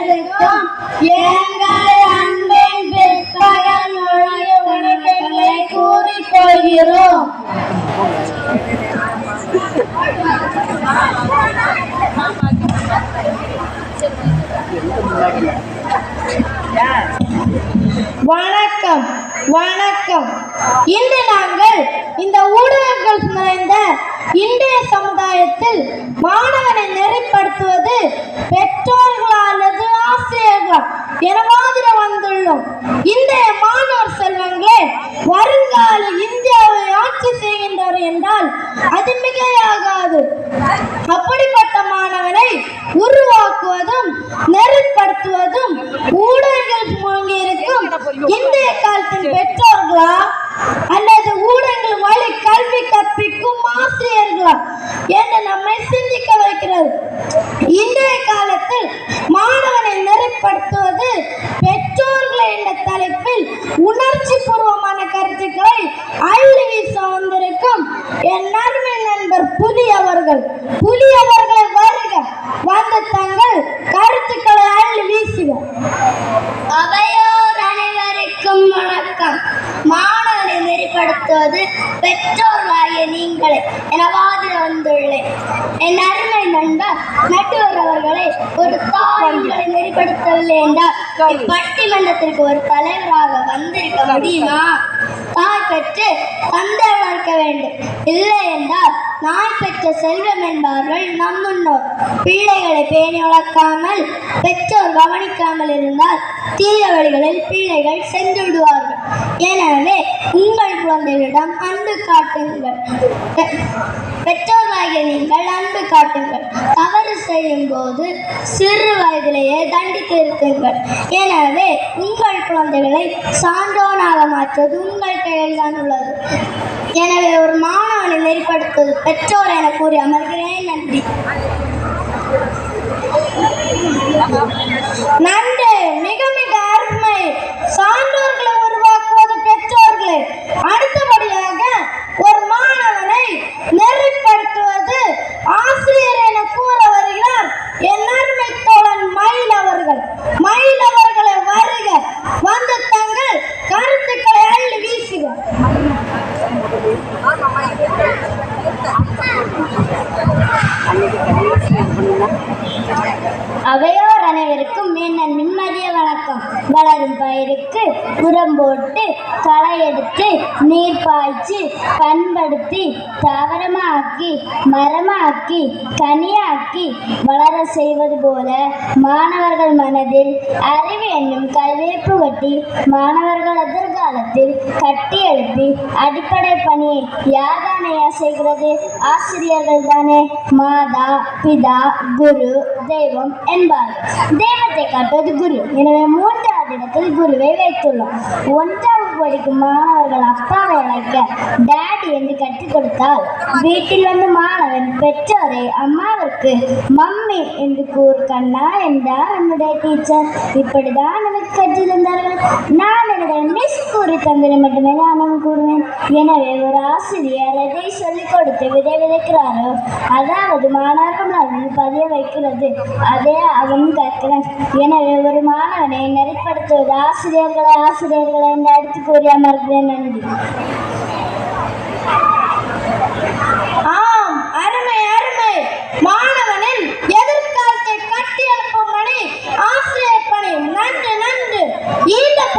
அனைவருக்கும் எங்கள் அன்பின் பிற்பகல் நுழைய வணக்கங்களை கூறிக்கொள்கிறோம் வணக்கம் வணக்கம். இன்று நாங்கள் இந்த ஊடகங்கள் நிறைந்த இன்றைய சமுதாயத்தில் மாணவனை நெறிப்படுத்துவது பெற்றோர்களா என மாதிரி வந்துள்ளோம். இன்றைய மாணவர் செல்வங்களே வருங்கால இந்தியாவை ஆட்சி செய்கின்றவர் என்றால் அது மிகையாகாது அப்படிப்பட்ட மாணவனை உருவாக்குவதும் நெருப்படுத்துவதும் ஊடக மூழ்கியிருக்கும் இன்றைய காலத்தின் பெற்றோர்களா அல்லது ஊடகங்கள் வழி கல்வி கற்பிக்கும் ஆசிரியர்களா என்று நம்மை சிந்திக்க வைக்கிறது இன்றைய காலத்தில் மாணவனை நெறிப்படுத்துவது பெற்றோர்கள் என்ற தலைப்பில் உணர்ச்சி பூர்வமான கருத்துக்களை அள்ளி வீச வந்திருக்கும் என் நன்மை நண்பர் புலியவர்கள் புலியவர்களை வருக வந்து தங்கள் கருத்துக்களை அள்ளி வீசுக. அவையோர் அனைவருக்கும் வணக்கம். மா நெறிப்படுத்துவது பெற்றோர்களாகிய நீங்களே. என வாதிட வந்துள்ளேன். என் அருமை நண்பர் நட்டுவர் அவர்களே ஒரு தாய் உங்களை நெறிப்படுத்தவில்லை என்றால் இப்பட்டிமன்றத்திற்கு ஒரு தலைவராக வந்திருக்க முடியுமா? தாய் பெற்று தந்தை வளர்க்க வேண்டும். இல்லை என்றால் நாய் பெற்ற செல்வம் என்பார்கள் நம் முன்னோர். பிள்ளைகளை பேணி வளர்க்காமல் பெற்றோர் கவனிக்காமல் இருந்தால் தீய வழிகளில் பிள்ளைகள் சென்று விடுவார்கள். எனவே உங்கள் குழந்தைகளிடம் அன்பு காட்டுங்கள். பெ- பெற்றோராகிய நீங்கள் அன்பு காட்டுங்கள். தவறு செய்யும் போது சிறு வயதிலேயே தண்டித்து இருக்குங்கள் எனவே உங்கள் குழந்தைகளை சான்றோனாக மாற்றுவது உங்கள் கையில் தான் உள்ளது. எனவே ஒரு மாணவனை நெறிப்படுத்துவது பெற்றோர் என கூறி அமர்கிறேன். நன்றி. நன்றி. மிக மிக அடுத்தபடியாக ஒரு மாணவனை நெறிப்படுத்துவது ஆசிரியர் என கூற வருகிறார் என் அருமை தோழன் மயில் அவர்கள் மயில் அவர்களை வருக வந்து தங்கள் கருத்துக்களை அள்ளி வீசுக அவையோர் அனைவருக்கும் மீண்டும் நிம்மதிய வணக்கம் வளரும் பயிருக்கு உரம் போட்டு களை எடுத்து நீர் பாய்ச்சி பண்படுத்தி தாவரமாக்கி மரமாக்கி கனியாக்கி வளர செய்வது போல மாணவர்கள் மனதில் அறிவு என்னும் கல்வியை கட்டி மாணவர்கள் எதிர்காலத்தில் கட்டி எழுப்பி அடிப்படை பணியை யார் தானேயா செய்கிறது? ஆசிரியர்கள் தானே. மாதா பிதா குரு தெய்வம் என்பார் தெய்வத்தை காட்டுவது குரு. எனவே மூன்றாவது இடத்தில் குருவை வைத்துள்ளோம். ஒன்று படிக்கும்? மாணவர்கள் அப்பாவை அழைக்க. டேடி என்று கற்றுக் கொடுத்தால் வீட்டில் வந்து மா அவன் பெற்றோரை அம்மாவிற்கு மம்மி என்று கூறு கண்ணா என்றார் என்னுடைய டீச்சர் இப்படிதான் எனக்கு கற்றிருந்தார்கள் நான் எனது மிஸ் கூறி தந்தது மட்டுமே நானும் கூறுவேன். எனவே ஒரு ஆசிரியர் எதை சொல்லிக் கொடுத்து விதை விதைக்கிறாரோ அதாவது மாணவர்கள் மனதில் பதிய வைக்கிறது அதே அவன் கற்கிறான் எனவே ஒரு மாணவனை நெறிப்படுத்துவது ஆசிரியர்களை ஆசிரியர்களை என்று அடுத்து கூறி அமர்கிறேன் நன்றி ஆம் அருமை அருமை மாணவனின் எதிர்காலத்தை கட்டி எழுப்பும் பணி ஆசிரியர் பணி நன்று நன்று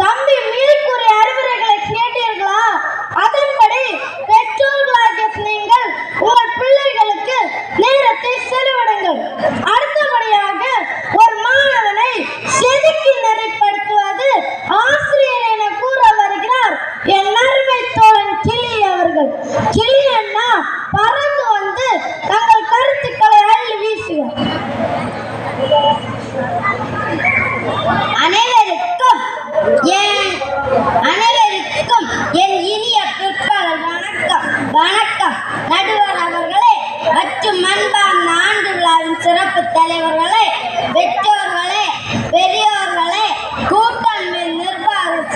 வணக்கம்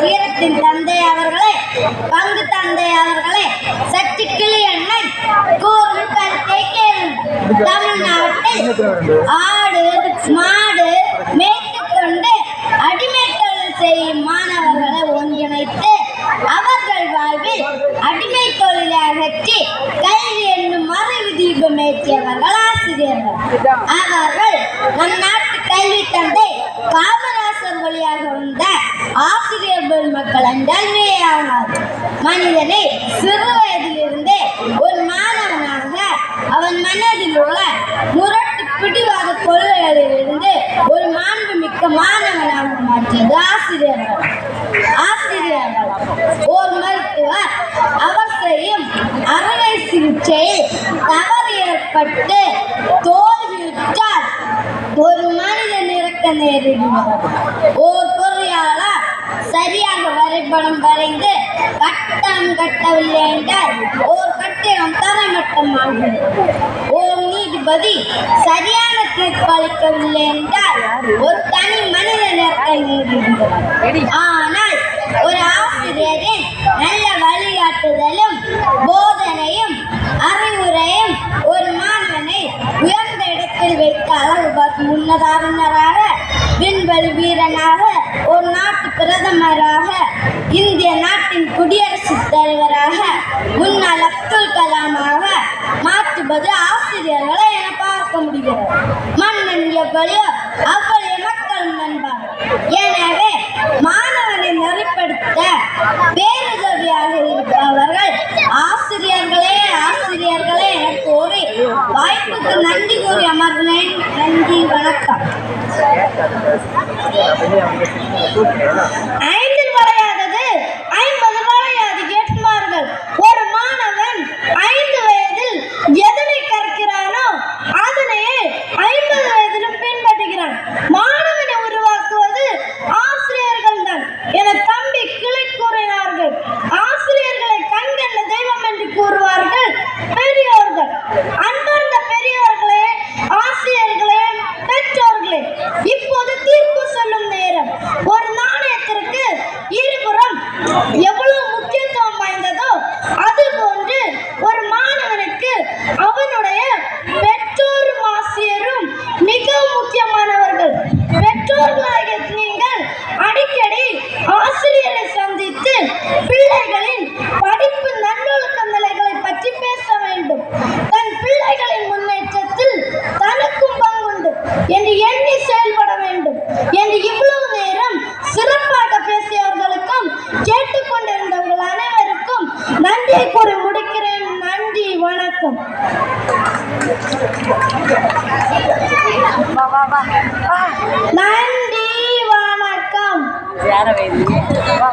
வீரத்தின் தந்தை அவர்களே பங்கு தந்தை அவர்களே சற்று கிளி அண்ணன் தமிழ்நாட்டில் ஆடு மாடு மேய்த்து மேய்த்துக்கொண்டு அடிமைத்தொழில் செய்யும் மாணவர்களை ஒன்றிணைத்து அவர்கள் வாழ்வில் அடிமை தொழிலை அகற்றி கல்வி என்னும் மறைவு தீபம் ஏற்றியவர்கள் ஆசிரியர்கள். அவர்கள் நம் நாட்டு கல்வி தந்தை காமராஜ் காமராசர் வழியாக வந்த ஆசிரியர் பெருமக்கள் என்றால் மிகையாகாது மனிதனை சிறு வயதிலிருந்தே ஒரு மாணவனாக அவன் மனதில் உள்ள முரட்டு பிடிவாத கொள்கைகளிலிருந்து ஒரு மாண்புமிக்க மாணவனாக மாற்றியது ஆசிரியர்கள் ஆசிரியர்கள் ஓர் மருத்துவர் அவர் செய்யும் அறுவை சிகிச்சையில் தவறு ஏற்பட்டு தோல்வியுற்றால் ஒரு மனிதன் நேரிடுகிறது ஓர் பொறியாளர் சரியாக வரைபடம் வரைந்து கட்டம் கட்டவில்லை என்றால் ஓர் கட்டிடம் தரைமட்டமாகிறது ஓர் நீதிபதி சரியான தீர்ப்பு அளிக்கவில்லை என்றால் ஒரு தனி மனிதன் இறக்க நேரிடுகிறது ஆனால் ஒரு ஆசிரியரின் நல்ல வழிகாட்டுதலும் போதனையும் அறிவுரையும் ஒரு மாணவனை உயர்ந்த இடத்தில் வைத்து அழகு பார்க்கும் உன்னதாரணராக விண்வெளி வீரனாக ஒரு நாட்டு பிரதமராக இந்திய நாட்டின் குடியரசுத் தலைவராக முன்னாள் அப்துல் கலாமாக மாற்றுவது ஆசிரியர்களை என பார்க்க முடிகிறது. மன்னன் எவ்வளையோ அவ்வளிய மக்கள் நண்பர். எனவே மாணவனை நெறிப்படுத்த பேருதவியாக இருப்பவர்கள் என கோரி வாய்ப்புக்கு நன்றி கூறி அமர்ந்தேன். நன்றி வணக்கம்.